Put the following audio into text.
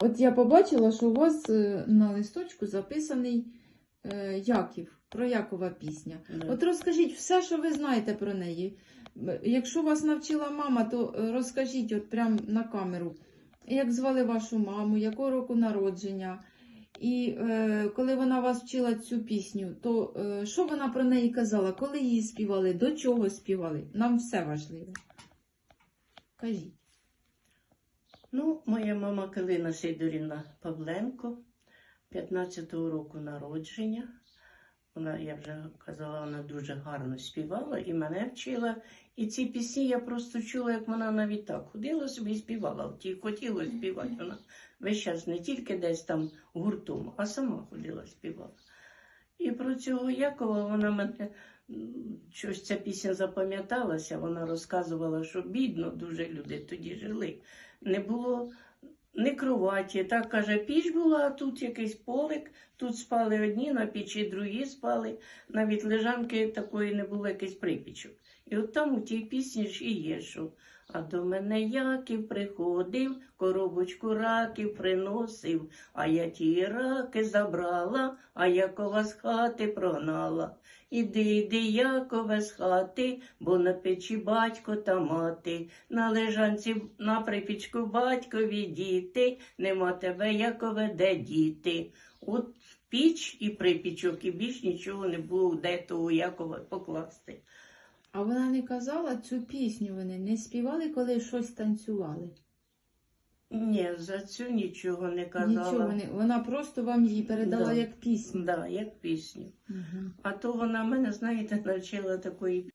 От я побачила, що у вас е, на листочку записаний е, Яків, про Якова пісня. Да. От розкажіть все, що ви знаєте про неї. Якщо вас навчила мама, то е, розкажіть от прямо на камеру, як звали вашу маму, якого року народження. І е, коли вона вас вчила цю пісню, то е, що вона про неї казала, коли її співали, до чого співали? Нам все важливо. Кажіть. Ну, моя мама Калина Сидорівна Павленко, 15-го року народження. Вона, я вже казала, вона дуже гарно співала і мене вчила. І ці пісні я просто чула, як вона навіть так ходила собі і співала. От їй співати. Вона весь час не тільки десь там гуртом, а сама ходила співала. І про цього Якова вона мене щось ця пісня запам'яталася. Вона розказувала, що бідно дуже люди тоді жили. Не було ні кроваті. Так каже, піч була, а тут якийсь полик, тут спали одні, на печі другі спали. Навіть лежанки такої не було, якийсь припічок. І от там у тій пісні ж і є, що а до мене Яків приходив, коробочку раків приносив, а я ті раки забрала, а Якова з хати прогнала. Іди, іди, Якове, з хати, бо на печі батько та мати, на лежанці на припічку батькові діти, нема тебе, Якове, де діти. От піч і припічок, і більш нічого не було де того Якова покласти. А вона не казала цю пісню, вони не співали, коли щось танцювали. Ні, за цю нічого не казала. Нічого не. Вона просто вам її передала Да. як пісню. Да, як пісню. Угу. А то вона мене, знаєте, навчила такої